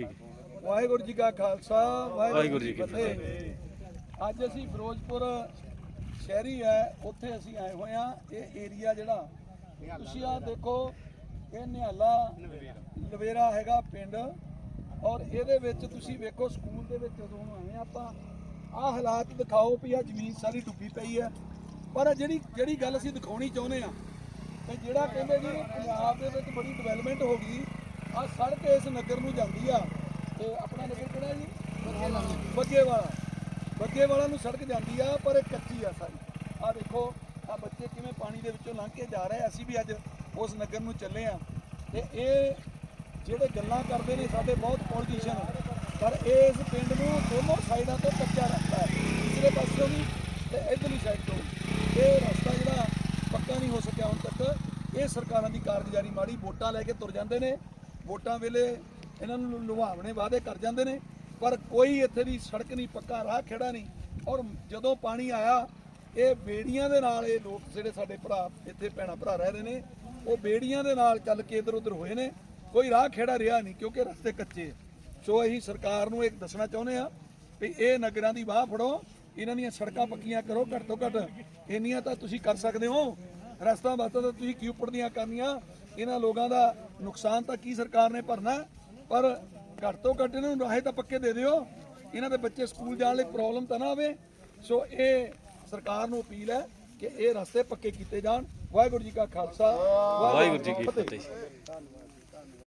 ਵਾਹਿਗੁਰੂ ਜੀ ਕਾ ਖਾਲਸਾ ਵਾਹਿਗੁਰੂ ਜੀ ਕੀ ਫਤਿਹ। ਅੱਜ ਅਸੀਂ ਫਿਰੋਜ਼ਪੁਰ ਸ਼ਹਿਰੀ ਹੈ ਉੱਥੇ ਅਸੀਂ ਆਏ ਹੋਏ ਆ ਇਹ ਏਰੀਆ ਜਿਹੜਾ ਤੁਸੀਂ ਆ ਦੇਖੋ ਇਹ ਨਿਹਾਲਾ ਲਵੇਰਾ ਹੈਗਾ ਪਿੰਡ। ਔਰ ਇਹਦੇ ਵਿੱਚ ਤੁਸੀਂ ਵੇਖੋ ਸਕੂਲ ਦੇ ਵਿੱਚ ਜਦੋਂ ਆਏ ਆਪਾਂ ਆਹ ਹਾਲਾਤ ਦਿਖਾਓ ਵੀ ਆ ਜ਼ਮੀਨ ਸਾਰੀ ਡੁੱਬੀ ਪਈ ਹੈ। ਪਰ ਜਿਹੜੀ ਜਿਹੜੀ ਗੱਲ ਅਸੀਂ ਦਿਖਾਉਣੀ ਚਾਹੁੰਦੇ ਆ ਤੇ ਜਿਹੜਾ ਕਹਿੰਦੇ ਜੀ ਪੰਜਾਬ ਦੇ ਵਿੱਚ ਬੜੀ ਡਿਵੈਲਪਮੈਂਟ ਹੋ ਗਈ ਆ ਸੜਕ ਇਸ ਨਗਰ ਨੂੰ ਜਾਂਦੀ ਆ ਤੇ ਆਪਣਾ ਨਗਰ ਕਿਹੜਾ ਜੀ? ਵੱਗੇ ਵਾਲਾ ਬੱਗੇ ਵਾਲਾ ਨੂੰ ਸੜਕ ਜਾਂਦੀ ਆ, ਪਰ ਇਹ ਕੱਚੀ ਆ ਸਾਰੀ। ਆ ਦੇਖੋ, ਆ ਬੱਚੇ ਕਿਵੇਂ ਪਾਣੀ ਦੇ ਵਿੱਚੋਂ ਲੰਘ ਕੇ ਜਾ ਰਹੇ ਅਸੀਂ ਵੀ ਅੱਜ ਉਸ ਨਗਰ ਨੂੰ ਚੱਲੇ ਆ। ਤੇ ਇਹ ਜਿਹੜੇ ਗੱਲਾਂ ਕਰਦੇ ਨੇ, ਸਾਡੇ ਬਹੁਤ ਪੋਲੀਟੀਸ਼ੀਅਨ ਪਰ ਇਹ ਇਸ ਪਿੰਡ ਨੂੰ ਦੋਨੋਂ ਸਾਈਡਾਂ ਤੋਂ ਕੱਚਾ ਰਸਤਾ ਹੈ ਪਿਛਲੇ ਪਾਸਿਓਂ ਵੀ ਤੇ ਇਧਰਲੀ ਸਾਈਡ ਤੋਂ ਇਹ ਰਸਤਾ ਜਿਹੜਾ ਪੱਕਾ ਨਹੀਂ ਹੋ ਸਕਿਆ ਹੁਣ ਤੱਕ। ਇਹ ਸਰਕਾਰਾਂ ਦੀ ਕਾਰਗੁਜ਼ਾਰੀ ਮਾੜੀ, ਵੋਟਾਂ ਲੈ ਕੇ ਤੁਰ ਜਾਂਦੇ ਨੇ। ਵੋਟਾਂ ਵੇਲੇ ਇਹਨਾਂ ਨੂੰ ਲੁਹਾਵਣੇ ਵਾਅਦੇ ਕਰ ਜਾਂਦੇ ਨੇ, ਪਰ ਕੋਈ ਇੱਥੇ ਦੀ ਸੜਕ ਨਹੀਂ, ਪੱਕਾ ਰਾਹ ਖੇੜਾ ਨਹੀਂ। ਔਰ ਜਦੋਂ ਪਾਣੀ ਆਇਆ, ਇਹ ਬੇੜੀਆਂ ਦੇ ਨਾਲ ਇਹ ਲੋਕ ਜਿਹੜੇ ਸਾਡੇ ਭਰਾ, ਇੱਥੇ ਭੈਣਾ ਭਰਾ ਰਹਿ ਰਹੇ ਨੇ, ਉਹ ਬੇੜੀਆਂ ਦੇ ਨਾਲ ਚੱਲ ਕੇ ਇਧਰ ਉਧਰ ਹੋਏ ਨੇ। ਕੋਈ ਰਾਹ ਖੇੜਾ ਰਿਹਾ ਨਹੀਂ, ਕਿਉਂਕਿ ਰਸਤੇ ਕੱਚੇ ਆ। ਸੋ ਅਸੀਂ ਸਰਕਾਰ ਨੂੰ ਇੱਕ ਦੱਸਣਾ ਚਾਹੁੰਦੇ ਆ ਵੀ ਇਹ ਨਗਰਾਂ ਦੀ ਬਾਹ ਫੜੋ, ਇਹਨਾਂ ਦੀਆਂ ਸੜਕਾਂ ਪੱਕੀਆਂ ਕਰੋ, ਘੱਟ ਤੋਂ ਘੱਟ ਇੰਨੀਆਂ ਤਾਂ ਤੁਸੀਂ ਕਰ ਸਕਦੇ ਹੋ। ਰਸਤਾ ਬਾਤਾਂ ਤਾਂ ਤੁਸੀਂ ਕਿਉਂ ਦੀਆਂ ਕਰਨੀਆਂ? ਇਹਨਾਂ ਲੋਕਾਂ ਦਾ ਨੁਕਸਾਨ ਤਾਂ ਕੀ ਸਰਕਾਰ ਨੇ ਭਰਨਾ ਪਰ ਘੱਟ ਤੋਂ ਘੱਟ ਇਹਨਾਂ ਨੂੰ ਰਾਹੇ ਤਾਂ ਪੱਕੇ ਦੇ ਦਿਓ। ਇਹਨਾਂ ਦੇ ਬੱਚੇ ਸਕੂਲ ਜਾਣ ਲਈ ਪ੍ਰੋਬਲਮ ਤਾਂ ਨਾ ਆਵੇ। ਸੋ ਇਹ ਸਰਕਾਰ ਨੂੰ ਅਪੀਲ ਹੈ ਕਿ ਇਹ ਰਸਤੇ ਪੱਕੇ ਕੀਤੇ ਜਾਣ। ਵਾਹਿਗੁਰੂ ਜੀ ਕਾ ਖਾਲਸਾ ਵਾਹਿਗੁਰੂ ਜੀ ਕੀ ਫਤਿਹ।